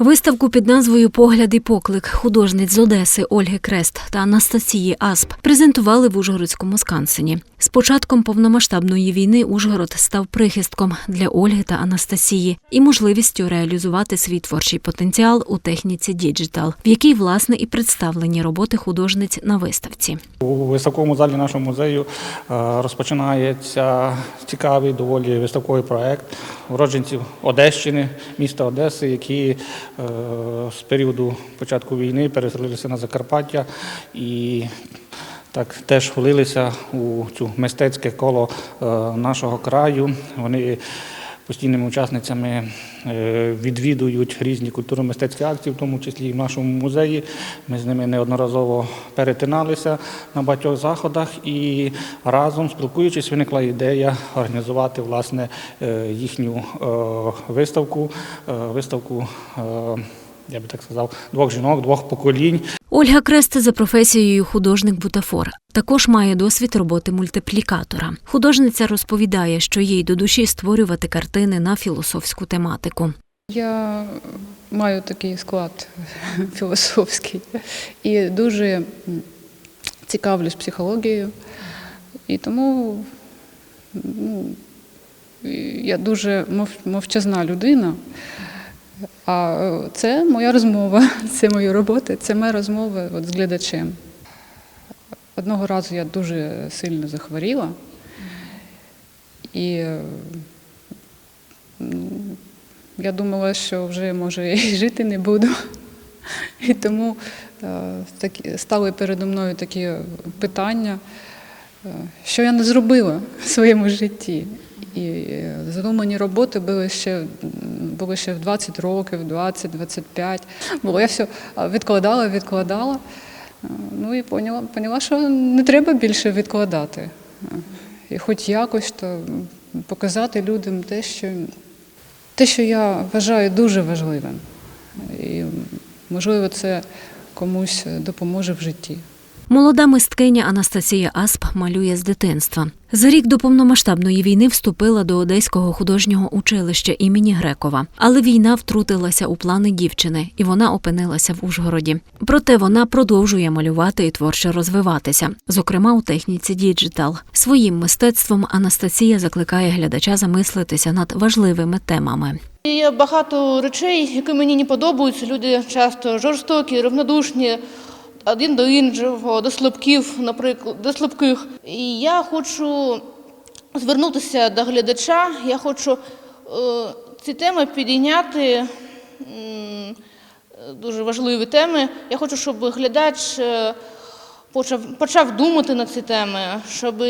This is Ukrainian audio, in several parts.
Виставку під назвою Погляд і поклик художниць з Одеси Ольги Крест та Анастасії Асп презентували в Ужгородському Скансені. З початком повномасштабної війни Ужгород став прихистком для Ольги та Анастасії і можливістю реалізувати свій творчий потенціал у техніці діджитал, в якій власне і представлені роботи художниць на виставці. У виставковому залі нашого музею е, розпочинається цікавий доволі виставковий проект уродженців Одещини, міста Одеси, які з періоду початку війни переселилися на Закарпаття і так теж влилися у цю мистецьке коло е, нашого краю. Вони постійними учасницями е, відвідують різні культурно-мистецькі акції, в тому числі і в нашому музеї. Ми з ними неодноразово перетиналися на багатьох заходах і разом спілкуючись, виникла ідея організувати власне е, їхню е, виставку, виставку. Я би так сказав, двох жінок, двох поколінь, Ольга Крест за професією художник-бутафор. Також має досвід роботи мультиплікатора. Художниця розповідає, що їй до душі створювати картини на філософську тематику. Я маю такий склад філософський і дуже цікавлюсь психологією. І тому ну, я дуже мов- мовчазна людина. А е, це моя розмова, це мої роботи, це моя розмова от з глядачем. Одного разу я дуже сильно захворіла. І е, я думала, що вже може і жити не буду. І тому е, стали передо мною такі питання, е, що я не зробила в своєму житті. І задумані роботи були ще, були ще в 20 років, 20-25. Було я все відкладала, відкладала. Ну і поняла, поняла, що не треба більше відкладати. І хоч якось то показати людям те, що те, що я вважаю дуже важливим. І, можливо, це комусь допоможе в житті. Молода мисткиня Анастасія Асп малює з дитинства. За рік до повномасштабної війни вступила до Одеського художнього училища імені Грекова. Але війна втрутилася у плани дівчини, і вона опинилася в Ужгороді. Проте вона продовжує малювати і творчо розвиватися, зокрема у техніці діджитал. Своїм мистецтвом Анастасія закликає глядача замислитися над важливими темами. Є багато речей, які мені не подобаються. Люди часто жорстокі, рівнодушні один до іншого, до слабків, наприклад, до слабких. І я хочу звернутися до глядача. Я хочу е, ці теми підійняти. Дуже важливі теми. Я хочу, щоб глядач е, почав, почав думати на ці теми, щоб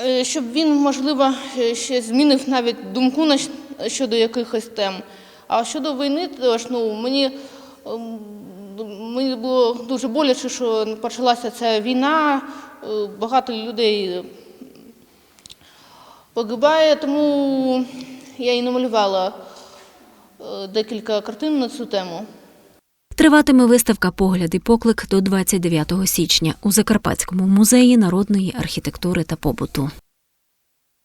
Е, щоб він, можливо, ще змінив навіть думку щодо якихось тем. А щодо війни, теж ну, мені, ем, мені було дуже боляче, що почалася ця війна, е, багато людей погибає, тому я і намалювала е, декілька картин на цю тему. Триватиме виставка Погляд і поклик до 29 січня у Закарпатському музеї народної архітектури та побуту.